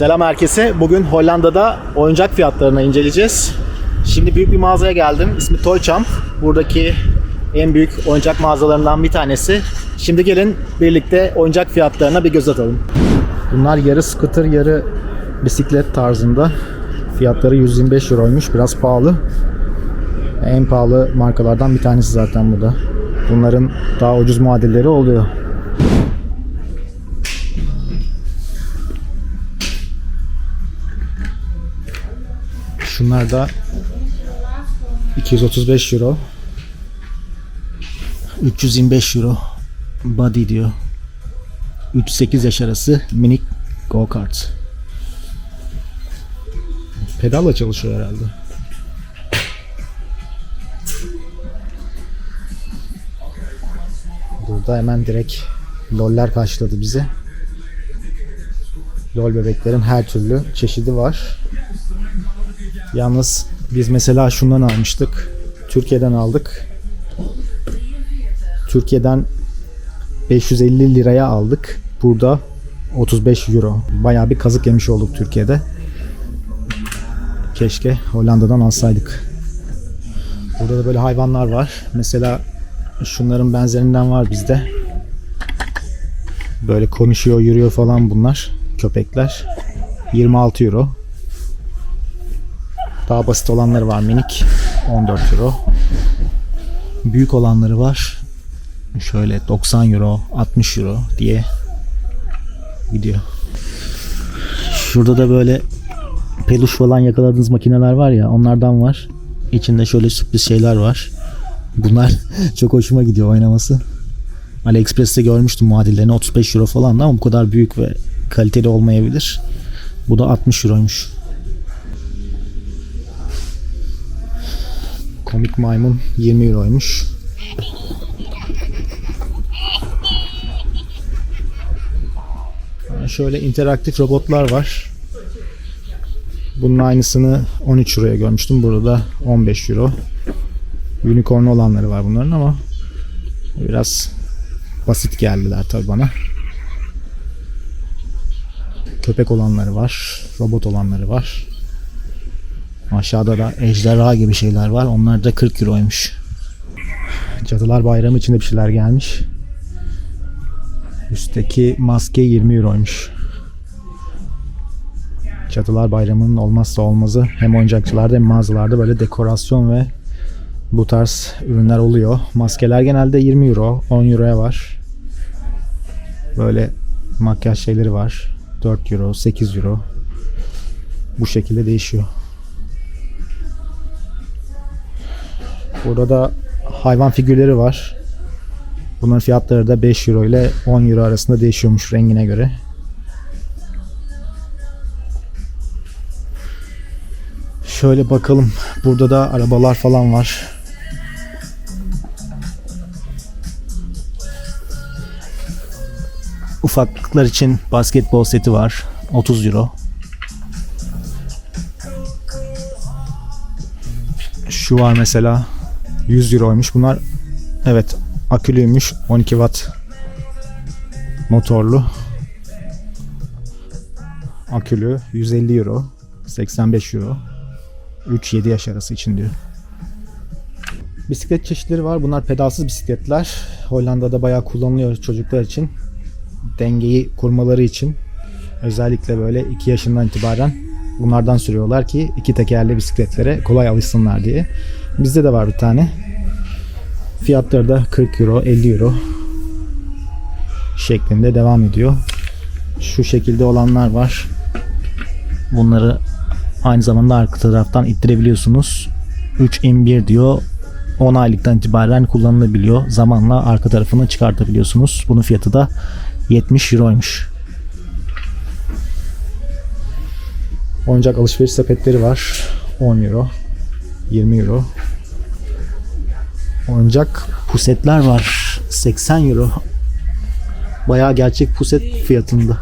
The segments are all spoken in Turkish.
Selam herkese. Bugün Hollanda'da oyuncak fiyatlarını inceleyeceğiz. Şimdi büyük bir mağazaya geldim. İsmi Toychamp. Buradaki en büyük oyuncak mağazalarından bir tanesi. Şimdi gelin birlikte oyuncak fiyatlarına bir göz atalım. Bunlar yarı scooter yarı bisiklet tarzında. Fiyatları 125 euroymuş. Biraz pahalı. En pahalı markalardan bir tanesi zaten bu da. Bunların daha ucuz muadilleri oluyor. Şunlar da 235 euro. 325 euro. Body diyor. 3-8 yaş arası minik go kart. Pedalla çalışıyor herhalde. Burada hemen direkt loller karşıladı bizi. Lol bebeklerin her türlü çeşidi var. Yalnız biz mesela şundan almıştık. Türkiye'den aldık. Türkiye'den 550 liraya aldık. Burada 35 euro. Bayağı bir kazık yemiş olduk Türkiye'de. Keşke Hollanda'dan alsaydık. Burada da böyle hayvanlar var. Mesela şunların benzerinden var bizde. Böyle konuşuyor, yürüyor falan bunlar. Köpekler. 26 euro. Daha basit olanları var minik. 14 euro. Büyük olanları var. Şöyle 90 euro, 60 euro diye gidiyor. Şurada da böyle peluş falan yakaladığınız makineler var ya onlardan var. İçinde şöyle sürpriz şeyler var. Bunlar çok hoşuma gidiyor oynaması. AliExpress'te görmüştüm muadillerini 35 euro falan ama bu kadar büyük ve kaliteli olmayabilir. Bu da 60 euroymuş. Komik maymun 20 euroymuş. Şöyle interaktif robotlar var. Bunun aynısını 13 euroya görmüştüm. Burada 15 euro. Unicorn olanları var bunların ama biraz basit geldiler tabi bana. Köpek olanları var. Robot olanları var. Aşağıda da ejderha gibi şeyler var. Onlar da 40 euroymuş. Cadılar Bayramı için de bir şeyler gelmiş. Üstteki maske 20 euroymuş. Cadılar Bayramı'nın olmazsa olmazı hem oyuncakçılarda hem mağazalarda böyle dekorasyon ve bu tarz ürünler oluyor. Maskeler genelde 20 euro, 10 euroya var. Böyle makyaj şeyleri var. 4 euro, 8 euro. Bu şekilde değişiyor. Burada da hayvan figürleri var. Bunların fiyatları da 5 euro ile 10 euro arasında değişiyormuş rengine göre. Şöyle bakalım. Burada da arabalar falan var. Ufaklıklar için basketbol seti var. 30 euro. Şu var mesela 100 euroymuş. Bunlar evet akülüymüş. 12 watt motorlu. Akülü 150 euro. 85 euro. 3-7 yaş arası için diyor. Bisiklet çeşitleri var. Bunlar pedalsız bisikletler. Hollanda'da bayağı kullanılıyor çocuklar için. Dengeyi kurmaları için. Özellikle böyle 2 yaşından itibaren bunlardan sürüyorlar ki iki tekerli bisikletlere kolay alışsınlar diye. Bizde de var bir tane. Fiyatları da 40 euro, 50 euro şeklinde devam ediyor. Şu şekilde olanlar var. Bunları aynı zamanda arka taraftan ittirebiliyorsunuz. 3 in 1 diyor. 10 aylıktan itibaren kullanılabiliyor. Zamanla arka tarafını çıkartabiliyorsunuz. Bunun fiyatı da 70 euroymuş. Oyuncak alışveriş sepetleri var. 10 euro. 20 euro. Oyuncak pusetler var. 80 euro. Bayağı gerçek puset fiyatında.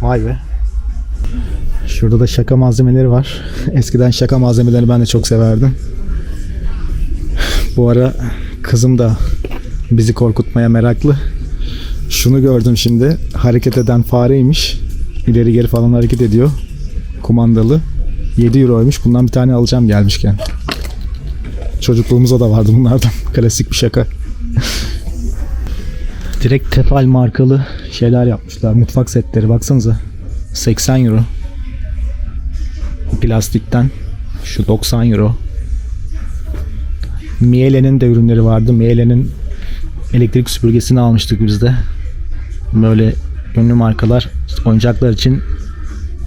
Vay be. Şurada da şaka malzemeleri var. Eskiden şaka malzemelerini ben de çok severdim. Bu ara kızım da bizi korkutmaya meraklı. Şunu gördüm şimdi. Hareket eden fareymiş. İleri geri falan hareket ediyor. Kumandalı. 7 euroymuş. Bundan bir tane alacağım gelmişken. Çocukluğumuzda da vardı bunlardan. Klasik bir şaka. Direkt Tefal markalı şeyler yapmışlar. Mutfak setleri baksanıza. 80 euro. Plastikten. Şu 90 euro. Miele'nin de ürünleri vardı. Miele'nin elektrik süpürgesini almıştık biz de. Böyle ünlü markalar oyuncaklar için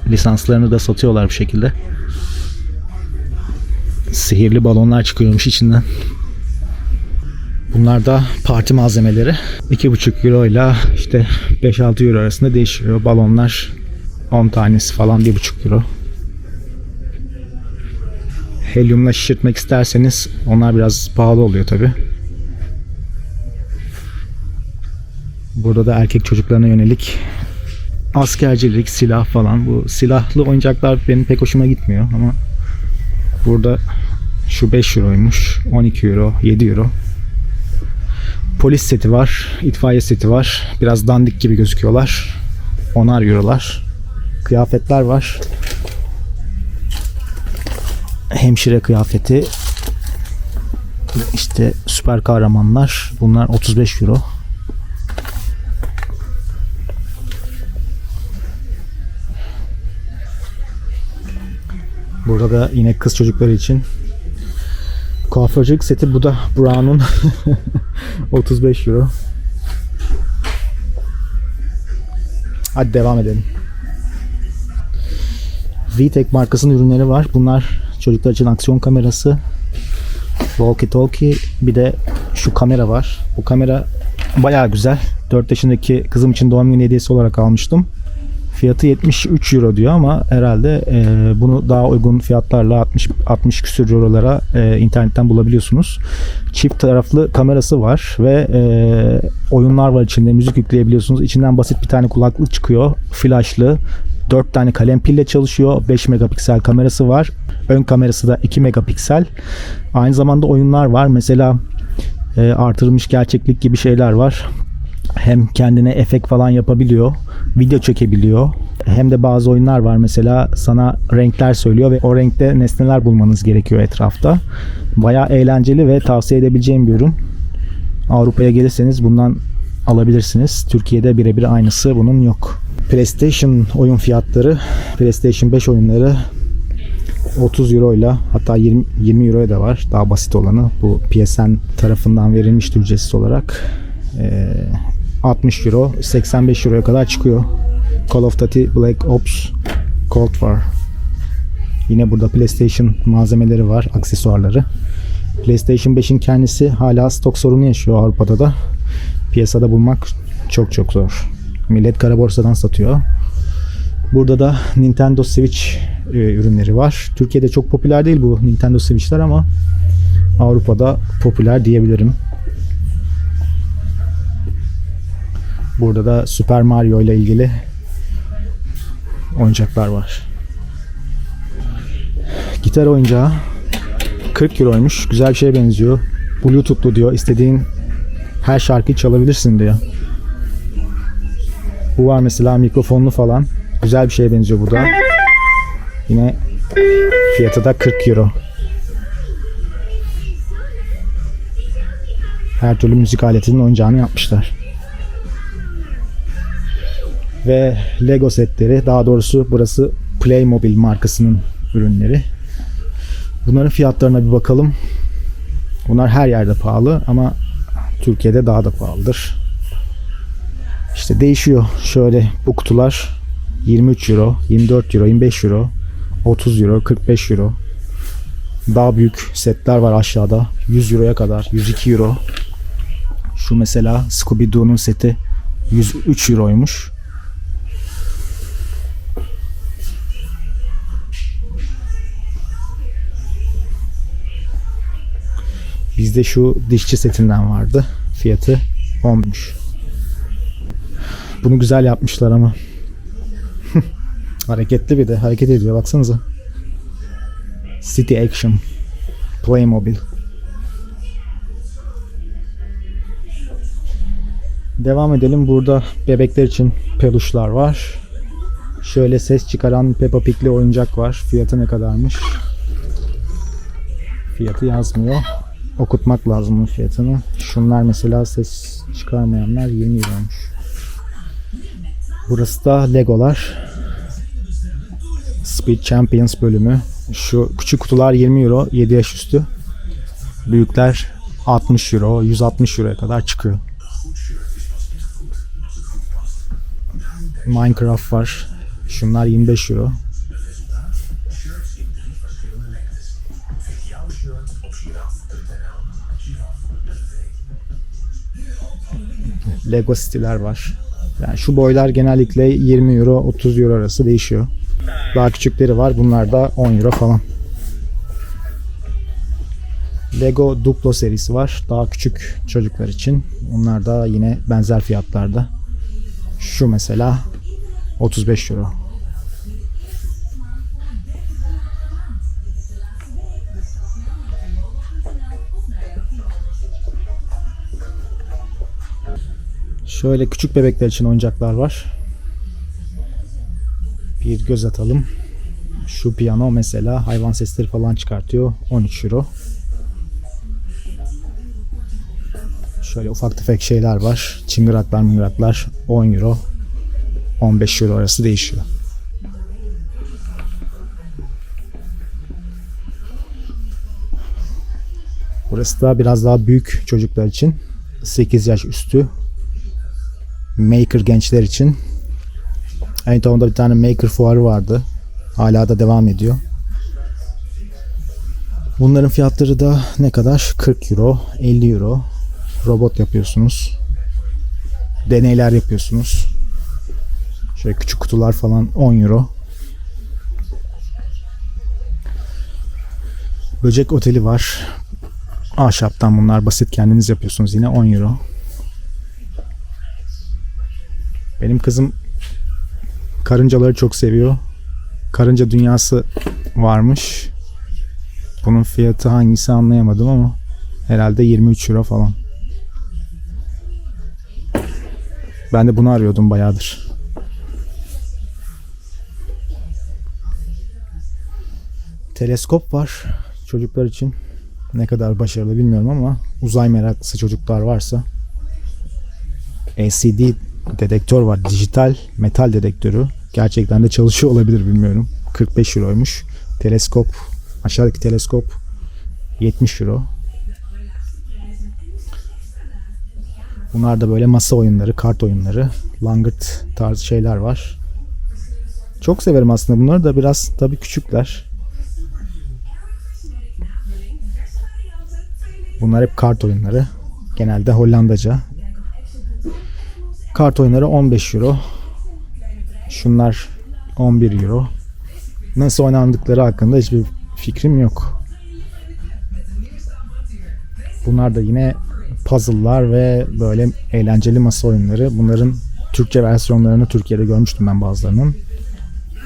lisanslarını da satıyorlar bu şekilde. Sihirli balonlar çıkıyormuş içinden. Bunlar da parti malzemeleri. 2,5 euro ile işte 5-6 euro arasında değişiyor. Balonlar 10 tanesi falan 1,5 euro. Helyumla şişirtmek isterseniz onlar biraz pahalı oluyor tabi. Burada da erkek çocuklarına yönelik askercilik, silah falan. Bu silahlı oyuncaklar benim pek hoşuma gitmiyor ama burada şu 5 euroymuş, 12 euro, 7 euro. Polis seti var, itfaiye seti var. Biraz dandik gibi gözüküyorlar. 10'ar eurolar. Kıyafetler var. Hemşire kıyafeti. İşte süper kahramanlar. Bunlar 35 euro. Burada da yine kız çocukları için kuaförcülük seti. Bu da Brown'un 35 euro. Hadi devam edelim. VTech markasının ürünleri var. Bunlar çocuklar için aksiyon kamerası, walkie talkie, bir de şu kamera var. Bu kamera bayağı güzel. 4 yaşındaki kızım için doğum günü hediyesi olarak almıştım. Fiyatı 73 euro diyor ama herhalde e, bunu daha uygun fiyatlarla 60 60 küsür eurolara e, internetten bulabiliyorsunuz. Çift taraflı kamerası var ve e, oyunlar var içinde. Müzik yükleyebiliyorsunuz. İçinden basit bir tane kulaklık çıkıyor. Flashlı. 4 tane kalem pille çalışıyor. 5 megapiksel kamerası var. Ön kamerası da 2 megapiksel. Aynı zamanda oyunlar var. Mesela e, artırılmış gerçeklik gibi şeyler var hem kendine efekt falan yapabiliyor, video çekebiliyor. Hem de bazı oyunlar var mesela sana renkler söylüyor ve o renkte nesneler bulmanız gerekiyor etrafta. Bayağı eğlenceli ve tavsiye edebileceğim bir ürün. Avrupa'ya gelirseniz bundan alabilirsiniz. Türkiye'de birebir aynısı bunun yok. PlayStation oyun fiyatları, PlayStation 5 oyunları 30 euro ile hatta 20, 20 euroya da var. Daha basit olanı bu PSN tarafından verilmişti ücretsiz olarak. Ee, 60 euro 85 euroya kadar çıkıyor. Call of Duty Black Ops Cold War. Yine burada PlayStation malzemeleri var, aksesuarları. PlayStation 5'in kendisi hala stok sorunu yaşıyor Avrupa'da da. Piyasada bulmak çok çok zor. Millet kara borsadan satıyor. Burada da Nintendo Switch e, ürünleri var. Türkiye'de çok popüler değil bu Nintendo Switch'ler ama Avrupa'da popüler diyebilirim. Burada da Super Mario ile ilgili oyuncaklar var. Gitar oyuncağı 40 euroymuş. Güzel bir şeye benziyor. Bluetooth'lu diyor. İstediğin her şarkıyı çalabilirsin diyor. Bu var mesela mikrofonlu falan. Güzel bir şeye benziyor bu da. Yine fiyatı da 40 euro. Her türlü müzik aletinin oyuncağını yapmışlar ve Lego setleri. Daha doğrusu burası Playmobil markasının ürünleri. Bunların fiyatlarına bir bakalım. Bunlar her yerde pahalı ama Türkiye'de daha da pahalıdır. İşte değişiyor. Şöyle bu kutular 23 euro, 24 euro, 25 euro, 30 euro, 45 euro. Daha büyük setler var aşağıda. 100 euroya kadar, 102 euro. Şu mesela Scooby-Doo'nun seti 103 euroymuş. Bizde şu dişçi setinden vardı. Fiyatı 10'muş. Bunu güzel yapmışlar ama. Hareketli bir de. Hareket ediyor baksanıza. City Action. Playmobil. Devam edelim. Burada bebekler için peluşlar var. Şöyle ses çıkaran Peppa Pig'li oyuncak var. Fiyatı ne kadarmış? Fiyatı yazmıyor. Okutmak lazım bunun fiyatını. Şunlar mesela ses çıkarmayanlar 20 euroymuş. Burası da Legolar. Speed Champions bölümü. Şu küçük kutular 20 euro 7 yaş üstü. Büyükler 60 euro 160 euroya kadar çıkıyor. Minecraft var. Şunlar 25 euro. Lego City'ler var. Yani şu boylar genellikle 20 euro 30 euro arası değişiyor. Daha küçükleri var. Bunlar da 10 euro falan. Lego Duplo serisi var. Daha küçük çocuklar için. Onlar da yine benzer fiyatlarda. Şu mesela 35 euro. Şöyle küçük bebekler için oyuncaklar var. Bir göz atalım. Şu piyano mesela hayvan sesleri falan çıkartıyor. 13 euro. Şöyle ufak tefek şeyler var. Çıngıraklar mıngıraklar 10 euro. 15 euro arası değişiyor. Burası da biraz daha büyük çocuklar için. 8 yaş üstü. Maker gençler için. Zamanda bir tane Maker fuarı vardı. Hala da devam ediyor. Bunların fiyatları da ne kadar? 40 euro, 50 euro. Robot yapıyorsunuz. Deneyler yapıyorsunuz. Şöyle küçük kutular falan 10 euro. Böcek oteli var. Ahşaptan bunlar basit kendiniz yapıyorsunuz yine 10 euro. Benim kızım karıncaları çok seviyor. Karınca dünyası varmış. Bunun fiyatı hangisi anlayamadım ama herhalde 23 euro falan. Ben de bunu arıyordum bayağıdır. Teleskop var çocuklar için. Ne kadar başarılı bilmiyorum ama uzay meraklısı çocuklar varsa LCD dedektör var. Dijital metal dedektörü. Gerçekten de çalışıyor olabilir bilmiyorum. 45 euroymuş. Teleskop aşağıdaki teleskop 70 euro. Bunlar da böyle masa oyunları, kart oyunları, langırt tarzı şeyler var. Çok severim aslında bunları da biraz tabii küçükler. Bunlar hep kart oyunları. Genelde Hollandaca. Kart oyunları 15 euro. Şunlar 11 euro. Nasıl oynandıkları hakkında hiçbir fikrim yok. Bunlar da yine puzzle'lar ve böyle eğlenceli masa oyunları. Bunların Türkçe versiyonlarını Türkiye'de görmüştüm ben bazılarının.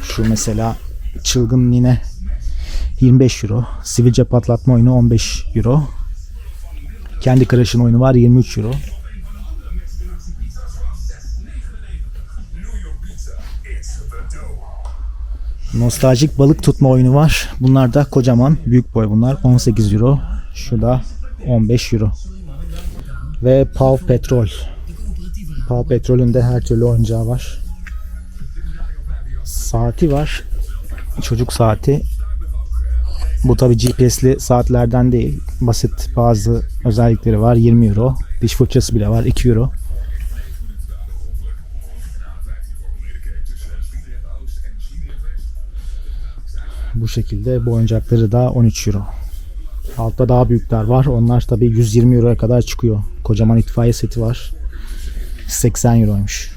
Şu mesela Çılgın Nine 25 euro. Sivilce patlatma oyunu 15 euro. Kendi Crush'ın oyunu var 23 euro. Nostaljik balık tutma oyunu var. Bunlar da kocaman büyük boy bunlar. 18 euro. Şu da 15 euro. Ve Paw Petrol. Paw Petrol'ün de her türlü oyuncağı var. Saati var. Çocuk saati. Bu tabi GPS'li saatlerden değil. Basit bazı özellikleri var. 20 euro. Diş fırçası bile var. 2 euro. Bu şekilde bu oyuncakları da 13 euro. Altta daha büyükler var. Onlar tabi 120 euroya kadar çıkıyor. Kocaman itfaiye seti var. 80 euroymuş.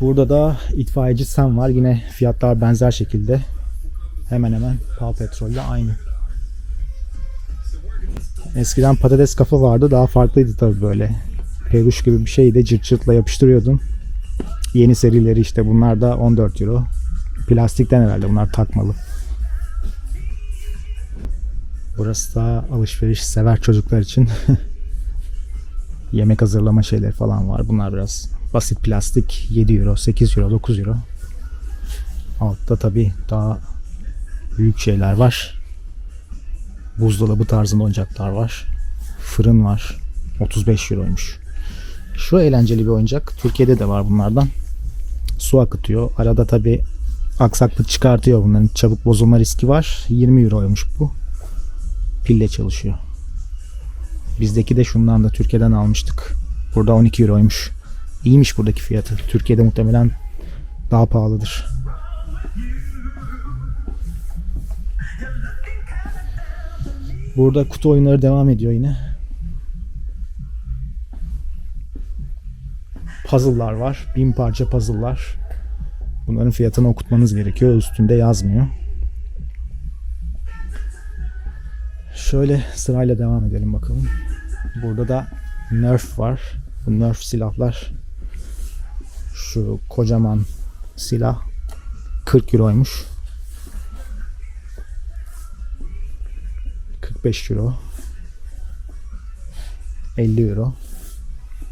Burada da itfaiyeci Sam var. Yine fiyatlar benzer şekilde. Hemen hemen Paw Petrol'le aynı. Eskiden patates kafa vardı. Daha farklıydı tabi böyle. Peluş gibi bir şeydi. Cırt cırtla yapıştırıyordun. Yeni serileri işte bunlar da 14 euro. Plastikten herhalde bunlar takmalı. Burası da alışveriş sever çocuklar için yemek hazırlama şeyleri falan var. Bunlar biraz Basit plastik 7 euro, 8 euro, 9 euro. Altta tabi daha büyük şeyler var. Buzdolabı tarzında oyuncaklar var. Fırın var. 35 euroymuş. Şu eğlenceli bir oyuncak. Türkiye'de de var bunlardan. Su akıtıyor. Arada tabi aksaklık çıkartıyor bunların. Çabuk bozulma riski var. 20 euroymuş bu. Pille çalışıyor. Bizdeki de şundan da Türkiye'den almıştık. Burada 12 euroymuş. İyiymiş buradaki fiyatı. Türkiye'de muhtemelen daha pahalıdır. Burada kutu oyunları devam ediyor yine. Puzzle'lar var. Bin parça puzzle'lar. Bunların fiyatını okutmanız gerekiyor. Üstünde yazmıyor. Şöyle sırayla devam edelim bakalım. Burada da Nerf var. Bu Nerf silahlar şu kocaman silah 40 euroymuş. 45 euro. 50 euro.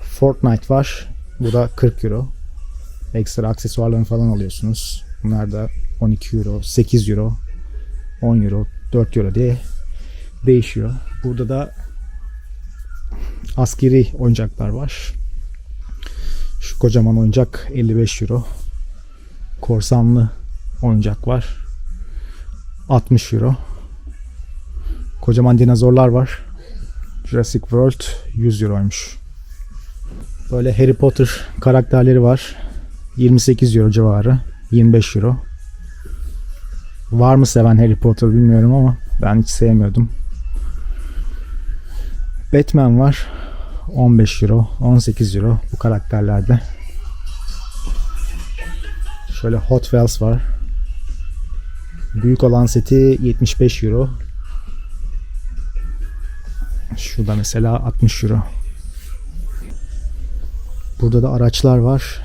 Fortnite var. Bu da 40 euro. Ekstra aksesuarlarını falan alıyorsunuz. Bunlar da 12 euro, 8 euro, 10 euro, 4 euro diye değişiyor. Burada da askeri oyuncaklar var. Şu kocaman oyuncak 55 euro. Korsanlı oyuncak var. 60 euro. Kocaman dinozorlar var. Jurassic World 100 euroymuş. Böyle Harry Potter karakterleri var. 28 euro civarı. 25 euro. Var mı seven Harry Potter bilmiyorum ama ben hiç sevmiyordum. Batman var. 15 euro, 18 euro bu karakterlerde. Şöyle Hot Wheels var. Büyük olan seti 75 euro. Şu da mesela 60 euro. Burada da araçlar var.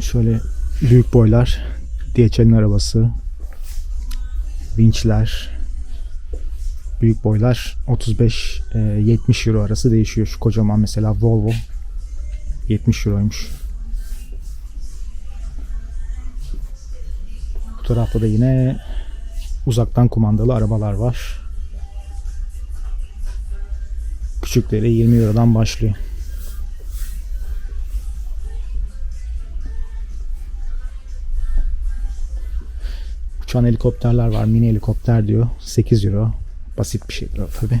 Şöyle büyük boylar. DHL'in arabası. Vinçler. Büyük boylar 35-70 euro arası değişiyor. Şu kocaman mesela Volvo 70 euroymuş. Bu tarafta da yine uzaktan kumandalı arabalar var. Küçükleri 20 Euro'dan başlıyor. Uçan helikopterler var. Mini helikopter diyor. 8 Euro. Basit bir şey tabi.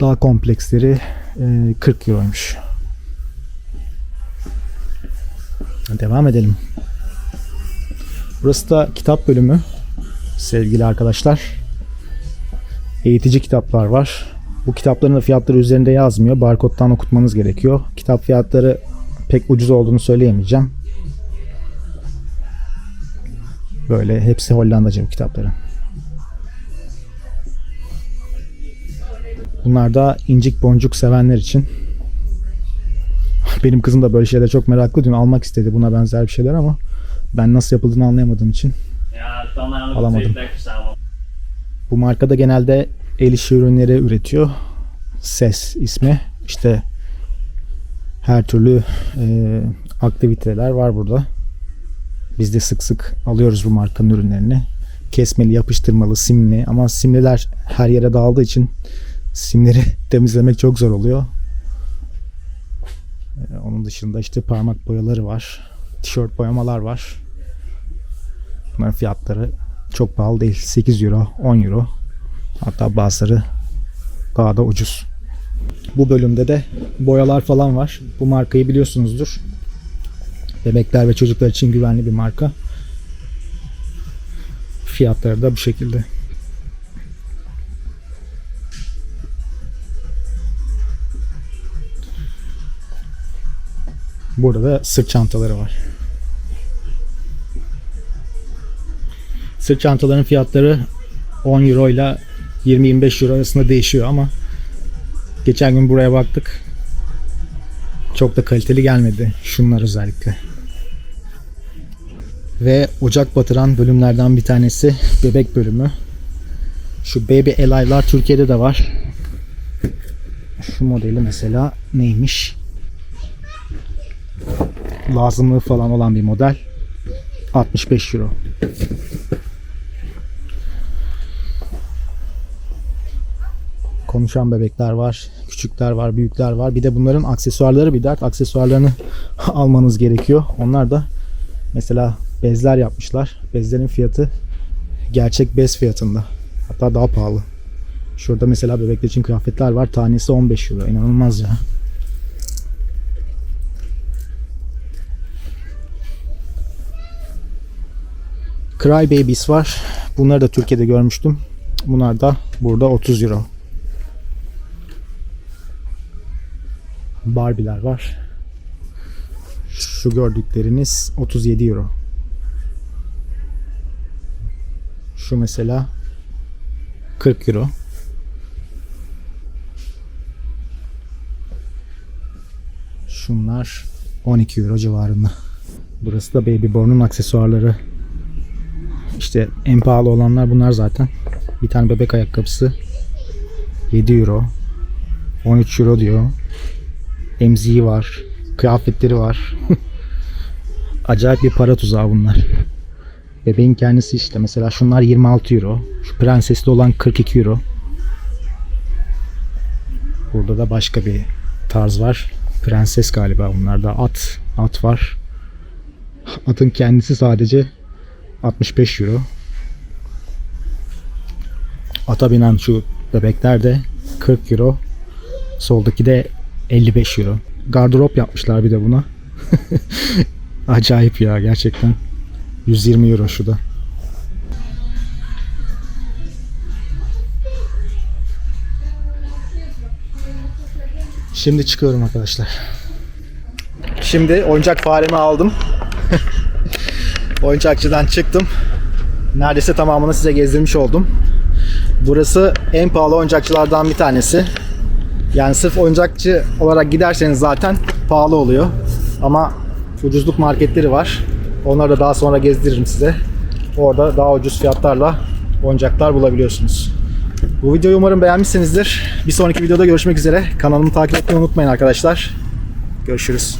Daha kompleksleri e, 40 Euro'ymuş. Devam edelim. Burası da kitap bölümü. Sevgili arkadaşlar. Eğitici kitaplar var. Bu kitapların da fiyatları üzerinde yazmıyor. Barkodtan okutmanız gerekiyor. Kitap fiyatları pek ucuz olduğunu söyleyemeyeceğim. Böyle hepsi Hollandaca bu kitapların. Bunlar da incik boncuk sevenler için. Benim kızım da böyle şeylere çok meraklı. Dün almak istedi buna benzer bir şeyler ama ben nasıl yapıldığını anlayamadığım için samen. Bu markada genelde el işi ürünleri üretiyor. Ses ismi. İşte her türlü e, aktiviteler var burada. Biz de sık sık alıyoruz bu markanın ürünlerini. Kesmeli, yapıştırmalı, simli ama simliler her yere dağıldığı için simleri temizlemek çok zor oluyor. E, onun dışında işte parmak boyaları var. Tişört boyamalar var. Bunların fiyatları çok pahalı değil. 8 euro, 10 euro. Hatta bazıları daha da ucuz. Bu bölümde de boyalar falan var. Bu markayı biliyorsunuzdur. Bebekler ve çocuklar için güvenli bir marka. Fiyatları da bu şekilde. Burada da sırt çantaları var. Sırt çantaların fiyatları 10 euro ile 20-25 euro arasında değişiyor ama geçen gün buraya baktık. Çok da kaliteli gelmedi. Şunlar özellikle. Ve ocak batıran bölümlerden bir tanesi bebek bölümü. Şu Baby Alive'lar Türkiye'de de var. Şu modeli mesela neymiş? lazımlığı falan olan bir model. 65 euro. Konuşan bebekler var, küçükler var, büyükler var. Bir de bunların aksesuarları bir dert. Aksesuarlarını almanız gerekiyor. Onlar da mesela bezler yapmışlar. Bezlerin fiyatı gerçek bez fiyatında. Hatta daha pahalı. Şurada mesela bebekler için kıyafetler var. Tanesi 15 euro. İnanılmaz ya. Cry Babies var. Bunları da Türkiye'de görmüştüm. Bunlar da burada 30 euro. Barbie'ler var. Şu gördükleriniz 37 euro. Şu mesela 40 euro. Şunlar 12 euro civarında. Burası da Babyborn'un aksesuarları. İşte en pahalı olanlar bunlar zaten. Bir tane bebek ayakkabısı 7 euro. 13 euro diyor. Emziği var. Kıyafetleri var. Acayip bir para tuzağı bunlar. Bebeğin kendisi işte mesela şunlar 26 euro. Şu prensesli olan 42 euro. Burada da başka bir tarz var. Prenses galiba bunlarda at at var. Atın kendisi sadece 65 euro. Ata binen şu bebekler de 40 euro. Soldaki de 55 euro. Gardırop yapmışlar bir de buna. Acayip ya gerçekten. 120 euro şu da. Şimdi çıkıyorum arkadaşlar. Şimdi oyuncak faremi aldım. Oyuncakçıdan çıktım. Neredeyse tamamını size gezdirmiş oldum. Burası en pahalı oyuncakçılardan bir tanesi. Yani sırf oyuncakçı olarak giderseniz zaten pahalı oluyor. Ama ucuzluk marketleri var. Onları da daha sonra gezdiririm size. Orada daha ucuz fiyatlarla oyuncaklar bulabiliyorsunuz. Bu videoyu umarım beğenmişsinizdir. Bir sonraki videoda görüşmek üzere. Kanalımı takip etmeyi unutmayın arkadaşlar. Görüşürüz.